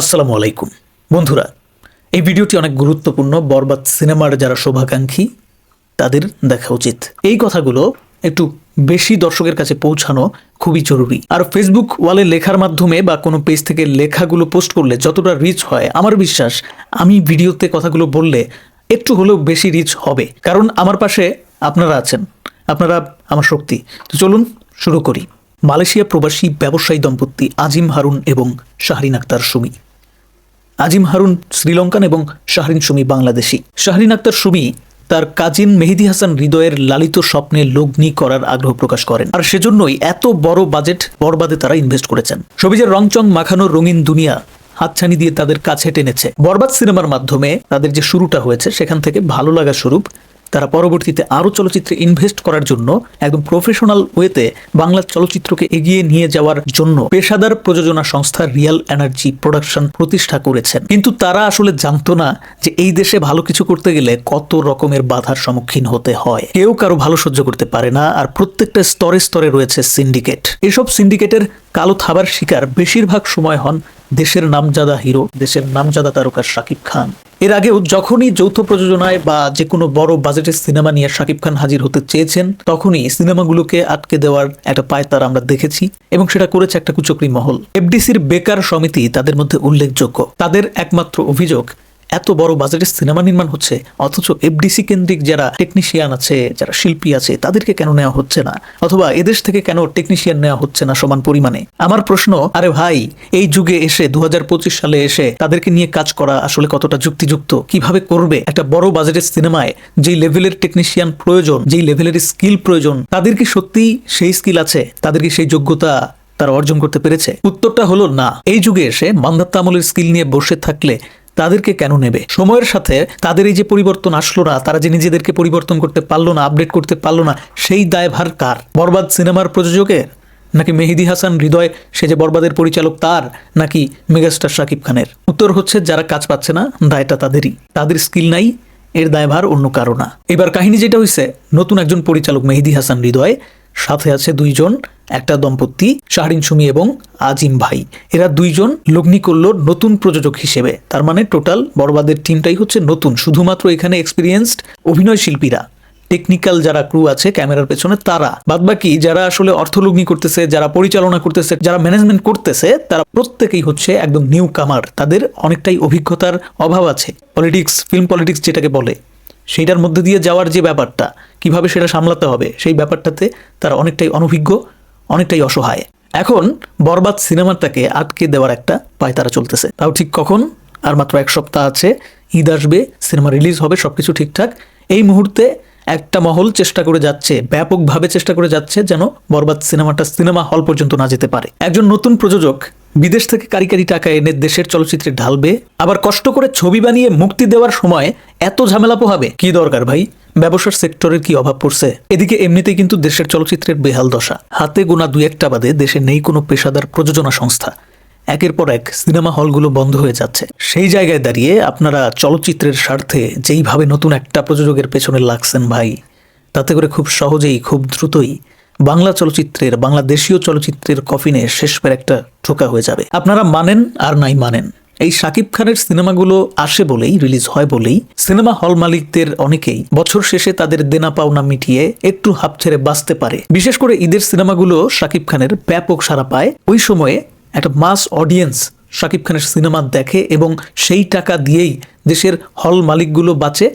আসসালামু আলাইকুম। বন্ধুরা, এই ভিডিওটি অনেক গুরুত্বপূর্ণ, বরবাদ সিনেমার যারা শোভাকাঙ্ক্ষী, তাদের দেখা উচিত। এই কথাগুলো একটু বেশি দর্শকের কাছে পৌঁছানো খুবই জরুরি। আর ফেসবুক ওয়ালে লেখার মাধ্যমে বা কোনো পেজ থেকে লেখাগুলো পোস্ট করলে যতটা রিচ হয়, আমার বিশ্বাস আমি ভিডিওতে কথাগুলো বললে একটু হলেও বেশি রিচ হবে। কারণ আমার পাশে আপনারা আছেন, আপনারা আমার শক্তি। তো চলুন শুরু করি। মালয়েশিয়া প্রবাসী ব্যবসায়ী দম্পতি আজিম হারুন এবং শাহরিন আক্তার সুমি। আজিম হারুন শ্রীলঙ্কান এবং শাহরিন সুমি বাংলাদেশি। শাহরিন আক্তার সুমি তার কাজিন মেহেদি হাসান হৃদয়ের লালিত স্বপ্নে লগ্নি করার আগ্রহ প্রকাশ করেন। আর সেজন্যই এত বড় বাজেট বরবাদে তারা ইনভেস্ট করেছেন। সবিজের রংচং মাখানো রঙিন দুনিয়া হাতছানি দিয়ে তাদের কাছে টেনেছে। বরবাদ সিনেমার মাধ্যমে তাদের যে শুরুটা হয়েছে, সেখান থেকে ভালো লাগা স্বরূপ তারা পরবর্তীতে আরও চলচ্চিত্রে ইনভেস্ট করার জন্য একদম প্রফেশনাল ওয়েতে বাংলা চলচ্চিত্রকে এগিয়ে নিয়ে যাওয়ার জন্য পেশাদার প্রযোজনা সংস্থা রিয়াল এনার্জি প্রোডাকশন প্রতিষ্ঠা করেছেন। কিন্তু তারা আসলে জানতো না যে এই দেশে ভালো কিছু করতে গেলে কত রকমের বাধার সম্মুখীন হতে হয়। কেউ কারও ভালো সহ্য করতে পারে না আর প্রত্যেকটা স্তরে স্তরে রয়েছে সিন্ডিকেট এসব সিন্ডিকেটের কালো থাবার শিকার বেশিরভাগ সময় হন দেশের নামজাদা হিরো, দেশের নামজাদা তারকা শাকিব খান। এর আগেও যখনই যৌথ প্রযোজনায় বা যে কোনো বড় বাজেটের সিনেমা নিয়ে শাকিব খান হাজির হতে চেয়েছেন, তখনই সিনেমাগুলোকে আটকে দেওয়ার একটা পায়তার আমরা দেখেছি এবং সেটা করেছে একটা কুচক্রি মহল। এফডিসির বেকার সমিতি তাদের মধ্যে উল্লেখযোগ্য। তাদের একমাত্র অভিযোগ এত বড় বাজেটের সিনেমা নির্মাণ হচ্ছে, অথচ এফডিসি কেন্দ্রিক যারা টেকনিশিয়ান আছে, যারা শিল্পী আছে, তাদেরকে কেন নেওয়া হচ্ছে না? অথবা এদেশ থেকে কেন টেকনিশিয়ান নেওয়া হচ্ছে না সমান পরিমাণে? আমার প্রশ্ন, আরে ভাই, এই যুগে এসে দু সালে এসে তাদেরকে নিয়ে কাজ করা আসলে কতটা যুক্তিযুক্ত? কীভাবে করবে একটা বড় বাজেটের সিনেমায় যেই লেভেলের টেকনিশিয়ান প্রয়োজন, যেই লেভেলের স্কিল প্রয়োজন, তাদের কি সত্যি সেই স্কিল আছে? তাদের কি সেই যোগ্যতা তারা অর্জন করতে পেরেছে? উত্তরটা হলো না। এই যুগে এসে মান্দাত্তা আমলের স্কিল নিয়ে বসে থাকলে তাদেরকে কেন নেবে? সময়ের সাথে তাদের এই যে পরিবর্তন আসলো না, তারা যে নিজেদেরকে পরিবর্তন করতে পারল না আপডেট করতে পারল না, সেই দায়ভার কার? বরবাদ সিনেমার প্রযোজকের? নাকি মেহেদি হাসান হৃদয়, সে যে বরবাদের পরিচালক তার, নাকি মেগাস্টার শাকিব খানের? উত্তর হচ্ছে যারা কাজ পাচ্ছে না, দায়টা তাদেরই। তাদের স্কিল নাই, এর দায়ভার অন্য কারও না। এবার কাহিনী যেটা হয়েছে নতুন একজন পরিচালক মেহেদি হাসান হৃদয়, সাথে আছে দুইজন একটা দম্পতি, শাহরিন সুমি এবং আজিম ভাই। এরা দুইজন লগ্নি করল নতুন প্রযোজক হিসেবে। তার মানে টোটাল বরবাদের টিমটাই হচ্ছে নতুন। শুধুমাত্র এখানে এক্সপিরিয়েন্সড অভিনয় শিল্পীরা। টেকনিক্যাল যারা ক্রু আছে ক্যামেরার পেছনে তারা। বাদবাকি যারা আসলে অর্থলগ্নি করতেছে, যারা পরিচালনা করতেছে, যারা ম্যানেজমেন্ট করতেছে, তারা প্রত্যেকেই হচ্ছে একদম নিউ কামার তাদের অনেকটাই অভিজ্ঞতার অভাব আছে। পলিটিক্স ফিল্ম পলিটিক্স যেটাকে বলে, সেইটার মধ্যে দিয়ে যাওয়ার যে ব্যাপারটা, কীভাবে সেটা সামলাতে হবে, সেই ব্যাপারটাতে তারা অনেকটাই অনভিজ্ঞ। অনেকটাই অসহায়। এখন বরবাদ সিনেমাটাকে আটকে দেওয়ার একটা পায়তারা চলতেছে। তাও ঠিক কখন? আর মাত্র এক সপ্তাহ আছে, ঈদ আসবে, সিনেমা রিলিজ হবে, সবকিছু ঠিকঠাক। এই মুহূর্তে একটা মহল চেষ্টা করে যাচ্ছে, ব্যাপকভাবে চেষ্টা করে যাচ্ছে যেন বরবাদ সিনেমাটা সিনেমা হল পর্যন্ত না যেতে পারে। একজন নতুন প্রযোজক বিদেশ থেকে কারি কারি টাকা এনে দেশের চলচ্চিত্রে ঢালবে, আবার কষ্ট করে ছবি বানিয়ে মুক্তি দেওয়ার সময় এত ঝামেলা পোহাবে? কি দরকার ভাই? ব্যবসার সেক্টরের কি অভাব পড়ছে? এদিকে এমনিতেই কিন্তু দেশের চলচ্চিত্রের বেহাল দশা। হাতে গোনা দুই একটা বাদে দেশে নেই কোনো পেশাদার প্রযোজনা সংস্থা। একের পর এক সিনেমা হলগুলো বন্ধ হয়ে যাচ্ছে। সেই জায়গায় দাঁড়িয়ে আপনারা চলচ্চিত্রের স্বার্থে যেইভাবে নতুন একটা প্রযোজকের পেছনে লাগছেন ভাই, তাতে করে খুব সহজেই, খুব দ্রুতই বাংলা চলচ্চিত্রের, বাংলাদেশীয় চলচ্চিত্রের কফিনে শেষবার একটা ঠোকা হয়ে যাবে। আপনারা মানেন আর নাই মানেন। এই শাকিব খানের সিনেমাগুলো আসে বলেই, রিলিজ হয় বলেই, সিনেমা হল মালিকদের অনেকেই বছর শেষে তাদের দেনা পাওনা মিটিয়ে একটু হাফ ছেড়ে বাঁচতে পারে। বিশেষ করে ঈদের সিনেমাগুলো শাকিব খানের ব্যাপক সারা পায়। ওই সময়ে একটা মাস অডিয়েন্স শাকিব খানের সিনেমা দেখে এবং সেই টাকা দিয়েই দেশের হল মালিকগুলো বাঁচে।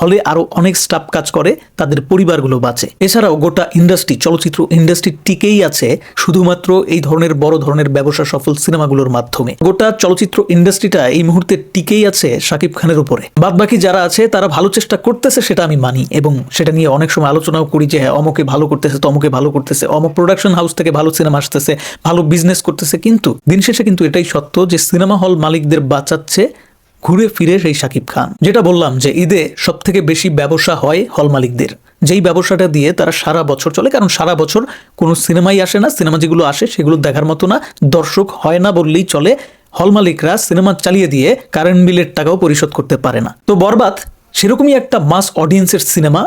হলে আরও অনেক স্টাফ কাজ করে, তাদের পরিবারগুলো বাঁচে। এছাড়াও গোটা ইন্ডাস্ট্রি চলচ্চিত্র ইন্ডাস্ট্রি টিকেই আছে শুধুমাত্র এই ধরনের বড় ধরনের ব্যবসা সফল সিনেমাগুলোর মাধ্যমে। গোটা চলচ্চিত্র ইন্ডাস্ট্রিটা এই মুহূর্তে টিকেই আছে শাকিব খানের উপরে। বাদ বাকি যারা আছে, তারা ভালো চেষ্টা করতেছে সেটা আমি মানি এবং সেটা নিয়ে অনেক সময় আলোচনাও করি যে হ্যাঁ অমকে ভালো করতেছে, তমকে ভালো করতেছে অমক প্রোডাকশন হাউস থেকে ভালো সিনেমা আসতেছে, ভালো বিজনেস করতেছে, কিন্তু দিন শেষে কিন্তু এটাই সত্য যে সিনেমা হল মালিকদের বাঁচাচ্ছে ঘুরে ফিরে সেই সাকিব খান, যেটা বললাম যে ঈদে সব থেকে বেশি ব্যবসা হয় হল মালিকদের। যেই ব্যবসাটা দিয়ে তারা সারা বছর চলে, কারণ সারা বছর কোনো সিনেমাই আসে না, সিনেমা যেগুলো আসে সেগুলো দেখার মতো না, দর্শক হয় না বললেই চলে, হল মালিকরা সিনেমা চালিয়ে দিয়ে কারেন্ট বিলের টাকাও পরিশোধ করতে পারে না। তো বরবাদ, সেরকমই একটা মাস অডিয়েন্সের সিনেমা,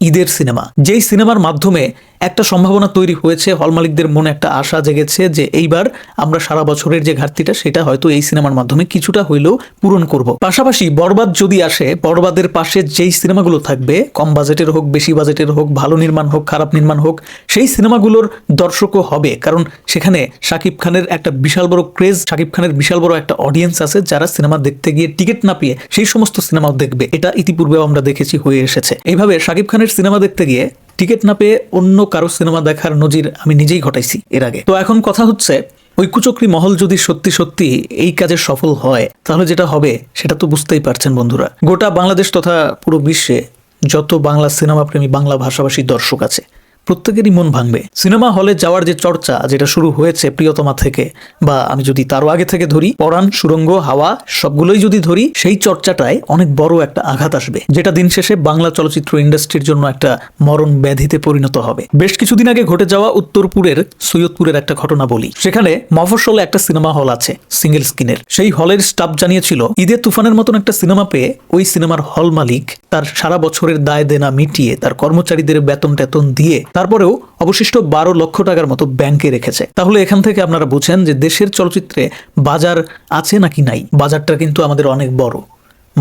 ঈদের সিনেমা। যেই সিনেমার মাধ্যমে একটা সম্ভাবনা তৈরি হয়েছে, হল মালিকদের মনে একটা আশা জেগেছে যে এইবার আমরা সারা বছরের যে ঘাটতিটা সেটা হয়তো এই সিনেমার মাধ্যমে কিছুটা হইলেও পূরণ করব। পাশাপাশি বরবাদ যদি আসে, বরবাদের পাশে যেই সিনেমাগুলো থাকবে, কম বাজেটের হোক, বেশি বাজেটের হোক, ভালো নির্মাণ হোক, খারাপ নির্মাণ হোক, সেই সিনেমাগুলোর দর্শকও হবে। কারণ সেখানে শাকিব খানের একটা বিশাল বড় ক্রেজ শাকিব খানের বিশাল বড় একটা অডিয়েন্স আছে যারা সিনেমা দেখতে গিয়ে টিকিট না পেয়ে সেই সমস্ত সিনেমাও দেখবে। এটা ইতিপূর্বেও আমরা দেখেছি হয়ে এসেছে। এইভাবে শাকিব খানের সিনেমা দেখতে গিয়ে টিকিট না পেয়ে অন্য কারও সিনেমা দেখার নজির আমি নিজেই ঘটাইছি এর আগে। তো এখন কথা হচ্ছে ওই মহল যদি সত্যি সত্যি এই কাজে সফল হয়, তাহলে যেটা হবে সেটা তো বুঝতেই পারছেন বন্ধুরা। গোটা বাংলাদেশ তথা পুরো বিশ্বে যত বাংলা সিনেমা প্রেমী বাংলা ভাষাভাষী দর্শক আছে প্রত্যেকেরই মন ভাঙবে। সিনেমা হলে যাওয়ার যে চর্চা, যেটা শুরু হয়েছে প্রিয়তমা থেকে, বা আমি যদি তারও আগে থেকে ধরি, পরাণ, সুরঙ্গ, হাওয়া, সবগুলোই যদি ধরি, সেই চর্চাটায় অনেক বড় একটা আঘাত আসবে, যেটা দিন শেষে বাংলা চলচ্চিত্র ইন্ডাস্ট্রির জন্য একটা মরণ ব্যাধিতে পরিণত হবে। বেশ কিছুদিন আগে ঘটে যাওয়া উত্তরপুরের সৈয়দপুরের একটা ঘটনা বলি। সেখানে মফস্বলে একটা সিনেমা হল আছে, সিঙ্গেল স্ক্রিনের। সেই হলের স্টাফ জানিয়েছিল ঈদের তুফানের মতন একটা সিনেমা পেয়ে ওই সিনেমার হল মালিক তার সারা বছরের দায় দেনা মিটিয়ে তার কর্মচারীদের বেতন টেতন দিয়ে তারপরেও অবশিষ্ট বারো লক্ষ টাকার মতো ব্যাংকে রেখেছে। তাহলে এখান থেকে আপনারা বুঝেন যে দেশের চলচ্চিত্রে বাজার আছে নাকি নাই? বাজারটা কিন্তু আমাদের অনেক বড়।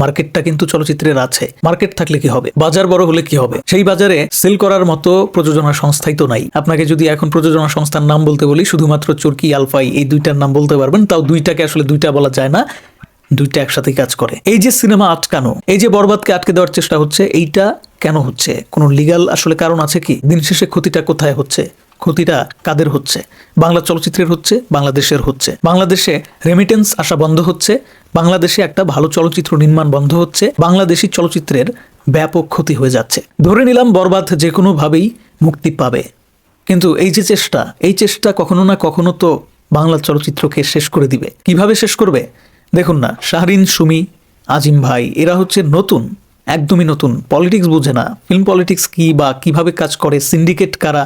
মার্কেটটা কিন্তু চলচ্চিত্রের আছে। মার্কেট থাকলে কি হবে? বাজার বড় হলে কি হবে? সেই বাজারে সেল করার মতো প্রযোজনা সংস্থাই তো নাই। আপনাকে যদি এখন প্রযোজনা সংস্থার নাম বলতে বলি, শুধুমাত্র চরকি আলফাই এই দুইটার নাম বলতে পারবেন, তাও দুইটাকে আসলে দুইটা বলা যায় না, দুইটা একসাথে কাজ করে। এই যে সিনেমা আটকানো, এই যে বরবাদকে আটকে দেওয়ার চেষ্টা হচ্ছে, এইটা কেন হচ্ছে? কোনো লিগাল আসলে কারণ আছে কি? দিন শেষে ক্ষতিটা কোথায় হচ্ছে? ক্ষতিটা কাদের হচ্ছে? বাংলা চলচ্চিত্রের হচ্ছে, বাংলাদেশের হচ্ছে। বাংলাদেশে রেমিটেন্স আসা বন্ধ হচ্ছে, বাংলাদেশে একটা ভালো চলচ্চিত্র নির্মাণ বন্ধ হচ্ছে, বাংলাদেশি চলচ্চিত্রের ব্যাপক ক্ষতি হয়ে যাচ্ছে। ধরে নিলাম বরবাদ যে কোনোভাবেই মুক্তি পাবে। কিন্তু এই যে চেষ্টা, এই চেষ্টা কখনো না কখনো তো বাংলা চলচ্চিত্রকে শেষ করে দিবে। কীভাবে শেষ করবে? দেখুন না, শাহরিন, সুমি, আজিম ভাই, এরা হচ্ছে নতুন একদমই নতুন। পলিটিক্স বুঝে না। ফিল্ম পলিটিক্স কি বা কীভাবে কাজ করে সিন্ডিকেট কারা,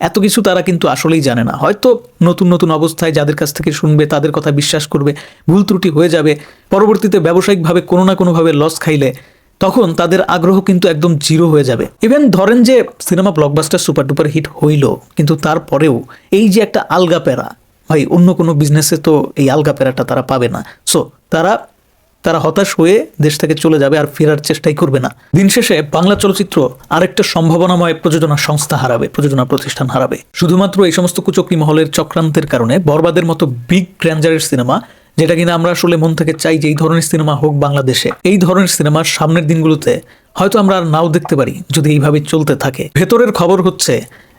এত কিছু তারা কিন্তু আসলেই জানে না। হয়তো নতুন নতুন অবস্থায় যাদের কাছ থেকে শুনবে, তাদের কথা বিশ্বাস করবে, ভুল ত্রুটি হয়ে যাবে, পরবর্তীতে ব্যবসায়িকভাবে কোনো না কোনোভাবে লস খাইলে, তখন তাদের আগ্রহ কিন্তু একদম জিরো হয়ে যাবে। ইভেন ধরেন যে cinema blockbuster super duper hit হইল, কিন্তু তারপরেও এই যে একটা আলগা প্যারা, ভাই, অন্য কোনো বিজনেসে তো এই আলগা প্যারাটা তারা পাবে না। সো তারা তারা হতাশ হয়ে দেশ থেকে চলে যাবে আর ফেরার চেষ্টাই করবে না। দিন শেষে বাংলা চলচ্চিত্র আরেকটা সম্ভাবনাময় প্রযোজনা সংস্থা হারাবে, প্রযোজনা প্রতিষ্ঠান হারাবে। শুধুমাত্র এই সমস্ত কুচক্রি মহলের চক্রান্তের কারণে বরবাদের মতো বিগ গ্র্যান্ডারের সিনেমা, যেটা কিনা আমরা আসলে মন থেকে চাই যে এই ধরনের সিনেমা হোক বাংলাদেশে, এই ধরনের সিনেমার সামনের দিনগুলোতে হয়তো আমরা আর নাও দেখতে পারি যদি এইভাবে চলতে থাকে। ভেতরের খবর হচ্ছে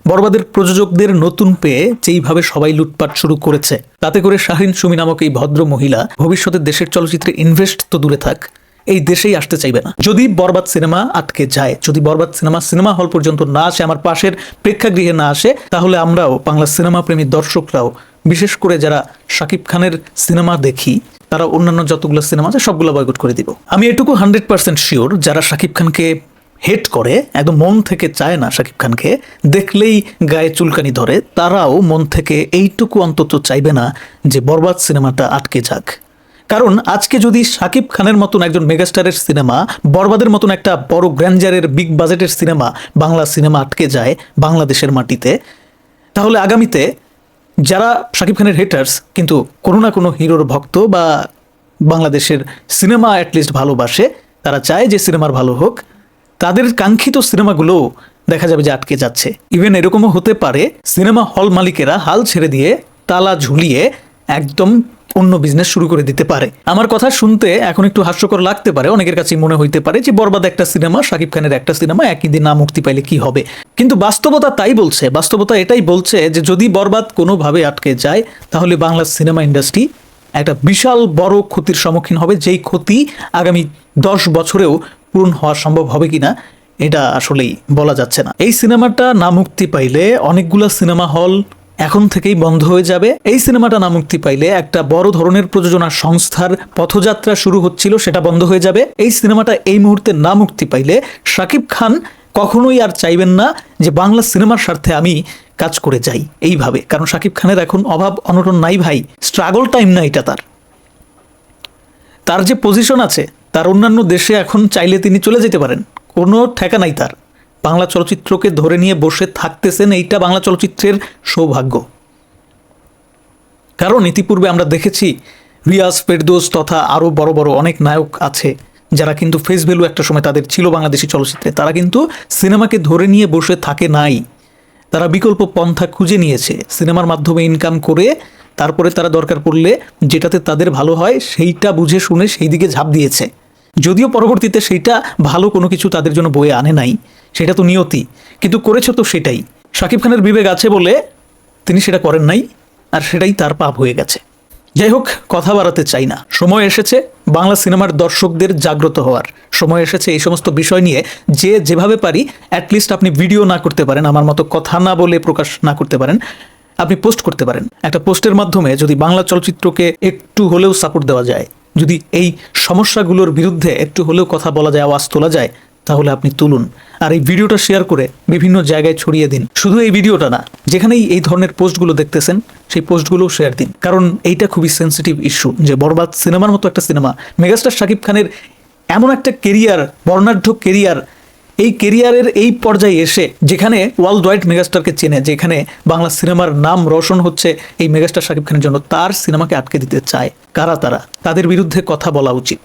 বরবাদের প্রযোজকদের নতুন পেয়ে যেইভাবে সবাই লুটপাট শুরু করেছে, তাতে করে শাহিন সুমি নামক এই ভদ্র মহিলা ভবিষ্যতে দেশের চলচ্চিত্রে ইনভেস্ট তো দূরে থাক, এই দেশেই আসতে চাইবে না। যদি বরবাদ সিনেমা আটকে যায়, যদি বরবাদ সিনেমা সিনেমা হল পর্যন্ত না আসে, আমার পাশের প্রেক্ষাগৃহে না আসে, তাহলে আমরাও বাংলা সিনেমা প্রেমী দর্শকরাও, বিশেষ করে যারা শাকিব খানের সিনেমা দেখি, তারা অন্যান্য যতগুলো সিনেমা আছে, সবগুলো বয়কট করে দিব। আমি এটুকু হান্ড্রেড পার্সেন্ট শিওর যারা শাকিব খানকে হেট করে, একদম মন থেকে চায় না শাকিব খানকে, দেখলেই গায়ে চুলকানি ধরে, তারাও মন থেকে এইটুকু অন্তত চাইবে না যে বরবাদ সিনেমাটা আটকে যাক। কারণ আজকে যদি শাকিব খানের মতন একজন মেগাস্টারের সিনেমা, বরবাদের মতন একটা বড় গ্র্যান্ডারের বিগ বাজেটের সিনেমা বাংলা সিনেমা আটকে যায় বাংলাদেশের মাটিতে, তাহলে আগামীতে যারা শাকিব খানের হেটার্স কিন্তু কোনো না কোনো হিরোর ভক্ত বা বাংলাদেশের সিনেমা অ্যাটলিস্ট ভালোবাসে, তারা চায় যে সিনেমার ভালো হোক তাদের কাঙ্ক্ষিত সিনেমাগুলো দেখা যাবে যে আটকে যাচ্ছে। ইভেন এরকমও হতে পারে, সিনেমা হল মালিকেরা হাল ছেড়ে দিয়ে তালা ঝুলিয়ে একদম অন্য বিজনেস শুরু করে দিতে পারে। আমার কথা শুনতে এখন একটু হাস্যকর লাগতে পারে, অনেকের কাছে মনে হইতে পারে যে বরবাদ একটা সিনেমা, শাকিব খানের একটা সিনেমা, একই দিন না মুক্তি পাইলে কি হবে? কিন্তু বাস্তবতা তাই বলছে, বাস্তবতা এটাই বলছে যে যদি বরবাদ কোনোভাবে আটকে যায়, তাহলে বাংলা সিনেমা ইন্ডাস্ট্রি একটা বিশাল বড় ক্ষতির সম্মুখীন হবে। যেই ক্ষতি আগামী দশ বছরেও পূরণ হওয়া সম্ভব হবে কিনা, এটা আসলেই বলা যাচ্ছে না। এই সিনেমাটা না মুক্তি পাইলে অনেকগুলো সিনেমা হল এখন থেকেই বন্ধ হয়ে যাবে। এই সিনেমাটা না মুক্তি পাইলে একটা বড় ধরনের প্রযোজনা সংস্থার পথযাত্রা শুরু হচ্ছিল, সেটা বন্ধ হয়ে যাবে। এই সিনেমাটা এই মুহূর্তে না মুক্তি পাইলে শাকিব খান কখনোই আর চাইবেন না যে বাংলা সিনেমার স্বার্থে আমি কাজ করে যাই এইভাবে। কারণ শাকিব খানের এখন অভাব অনটন নাই ভাই, স্ট্রাগল টাইম না এটা তার। তার যে পজিশন আছে তার অন্যান্য দেশে এখন চাইলে তিনি চলে যেতে পারেন। কোনো ঠেকা নাই তার। বাংলা চলচ্চিত্রকে ধরে নিয়ে বসে থাকতেছেন এইটা বাংলা চলচ্চিত্রের সৌভাগ্য। কারণ ইতিপূর্বে আমরা দেখেছি, রিয়াজ ফেরদোস তথা আরও বড় বড় অনেক নায়ক আছে, যারা কিন্তু ফেস ভ্যালু একটা সময় তাদের ছিল বাংলাদেশি চলচ্চিত্রে। তারা কিন্তু সিনেমাকে ধরে নিয়ে বসে থাকে নাই। তারা বিকল্প পন্থা খুঁজে নিয়েছে। সিনেমার মাধ্যমে ইনকাম করে তারপরে তারা দরকার পড়লে যেটাতে তাদের ভালো হয় সেইটা বুঝে শুনে সেই দিকে ঝাঁপ দিয়েছে। যদিও পরবর্তীতে সেইটা ভালো কোনো কিছু তাদের জন্য বয়ে আনে নাই, সেটা তো নিয়তি, কিন্তু করেছে তো সেটাই। শাকিব খানের বিবেক আছে বলে তিনি সেটা করেন নাই, আর সেটাই তার পাপ হয়ে গেছে। যাই হোক, কথা বাড়াতে চাই না। সময় এসেছে, বাংলা সিনেমার দর্শকদের জাগ্রত হওয়ার। সময় এসেছে এই সমস্ত বিষয় নিয়ে, যে যেভাবে পারি অ্যাটলিস্ট আপনি ভিডিও না করতে পারেন, আমার মতো কথা না বলে প্রকাশ না করতে পারেন, আপনি পোস্ট করতে পারেন। একটা পোস্টের মাধ্যমে যদি বাংলা চলচ্চিত্রকে একটু হলেও সাপোর্ট দেওয়া যায় যদি এই সমস্যাগুলোর বিরুদ্ধে একটু হলেও কথা বলা যায়, আওয়াজ তোলা যায়, তাহলে আপনি তুলুন। আর এই ভিডিওটা শেয়ার করে বিভিন্ন জায়গায় ছড়িয়ে দিন। শুধু এই ভিডিওটা না, যেখানেই এই ধরনের পোস্টগুলো দেখতেছেন, সেই পোস্টগুলোও শেয়ার দিন। কারণ এইটা খুবই সেন্সিটিভ ইস্যু যে বরবাদ সিনেমার মতো একটা সিনেমা। মেগাস্টার শাকিব খানের এমন একটা কেরিয়ার বর্ণাঢ্য কেরিয়ার এই কেরিয়ারের এই পর্যায়ে এসে যেখানে ওয়ার্ল্ড ওয়াইড মেগাস্টারকে চেনে, যেখানে বাংলা সিনেমার নাম রোশন হচ্ছে এই মেগাস্টার শাকিব খানের জন্য, তার সিনেমাকে আটকে দিতে চায় কারা তারা? তাদের বিরুদ্ধে কথা বলা উচিত।